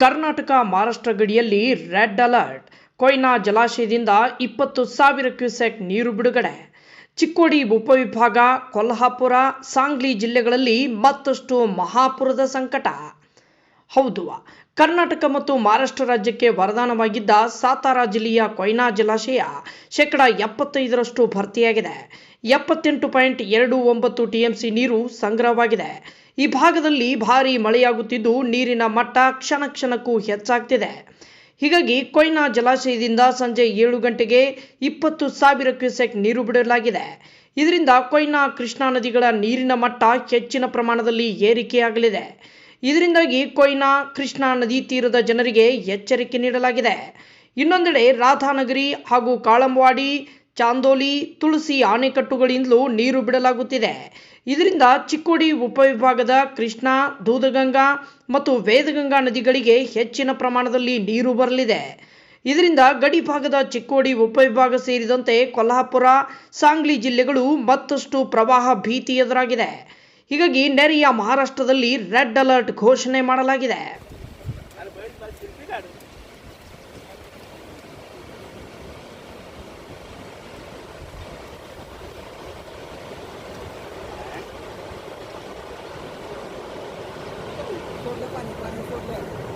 ಕರ್ನಾಟಕ ಮಹಾರಾಷ್ಟ್ರ ಗಡಿಯಲ್ಲಿ red alert. Koyna ಜಲಾಶಯದಿಂದ ಇಪ್ಪತ್ತು ಸಾವಿರ ಕ್ಯೂಸೆಕ್ ನೀರು ಬಿಡುಗಡೆ. ಚಿಕ್ಕೋಡಿ ಉಪವಿಭಾಗ, ಕೊಲ್ಹಾಪುರ, ಸಾಂಗ್ಲಿ ಜಿಲ್ಲೆಗಳಲ್ಲಿ ಮತ್ತಷ್ಟು ಮಹಾಪುರದ ಸಂಕಟ. ಹೌದು, ಕರ್ನಾಟಕ ಮತ್ತು ಮಹಾರಾಷ್ಟ್ರ ರಾಜ್ಯಕ್ಕೆ ವರದಾನವಾಗಿದ್ದ ಸಾತಾರಾ ಜಿಲ್ಲೆಯ ಕೊಯ್ನಾ ಜಲಾಶಯ ಶೇಕಡ ಎಪ್ಪತ್ತೈದರಷ್ಟು ಭರ್ತಿಯಾಗಿದೆ. ಎಪ್ಪತ್ತೆಂಟು ಪಾಯಿಂಟ್ ಎರಡು ಒಂಬತ್ತು ಟಿಎಂಸಿ ನೀರು ಸಂಗ್ರಹವಾಗಿದೆ. ಈ ಭಾಗದಲ್ಲಿ ಭಾರೀ ಮಳೆಯಾಗುತ್ತಿದ್ದು ನೀರಿನ ಮಟ್ಟ ಕ್ಷಣ ಕ್ಷಣಕ್ಕೂ ಹೆಚ್ಚಾಗ್ತಿದೆ. ಹೀಗಾಗಿ ಕೊಯ್ನಾ ಜಲಾಶಯದಿಂದ ಸಂಜೆ ಏಳು ಗಂಟೆಗೆ ಇಪ್ಪತ್ತು ಸಾವಿರ ಕ್ಯೂಸೆಕ್ ನೀರು ಬಿಡಲಾಗಿದೆ. ಇದರಿಂದ ಕೊಯ್ನಾ ಕೃಷ್ಣಾ ನದಿಗಳ ನೀರಿನ ಮಟ್ಟ ಹೆಚ್ಚಿನ ಪ್ರಮಾಣದಲ್ಲಿ ಏರಿಕೆಯಾಗಲಿದೆ. ಇದರಿಂದಾಗಿ ಕೊಯ್ನಾ ಕೃಷ್ಣಾ ನದಿ ತೀರದ ಜನರಿಗೆ ಎಚ್ಚರಿಕೆ ನೀಡಲಾಗಿದೆ. ಇನ್ನೊಂದೆಡೆ ರಾಧಾನಗರಿ ಹಾಗೂ ಕಾಳಂವಾಡಿ ಚಾಂದೋಲಿ, ತುಳಸಿ ಆಣೆಕಟ್ಟುಗಳಿಂದಲೂ ನೀರು ಬಿಡಲಾಗುತ್ತಿದೆ. ಇದರಿಂದ ಚಿಕ್ಕೋಡಿ ಉಪವಿಭಾಗದ ಕೃಷ್ಣಾ, ದೂದಗಂಗಾ ಮತ್ತು ವೇದಗಂಗಾ ನದಿಗಳಿಗೆ ಹೆಚ್ಚಿನ ಪ್ರಮಾಣದಲ್ಲಿ ನೀರು ಬರಲಿದೆ. ಇದರಿಂದ ಗಡಿ ಭಾಗದ ಚಿಕ್ಕೋಡಿ ಉಪವಿಭಾಗ ಸೇರಿದಂತೆ ಕೊಲ್ಹಾಪುರ, ಸಾಂಗ್ಲಿ ಜಿಲ್ಲೆಗಳು ಮತ್ತಷ್ಟು ಪ್ರವಾಹ ಭೀತಿ ಎದುರಾಗಿದೆ ಹೀಗಾಗಿ ನೆರೆಯ ಮಹಾರಾಷ್ಟ್ರದಲ್ಲಿ ರೆಡ್ ಅಲರ್ಟ್ ಘೋಷಣೆ ಮಾಡಲಾಗಿದೆ. 说的话，你管你不的。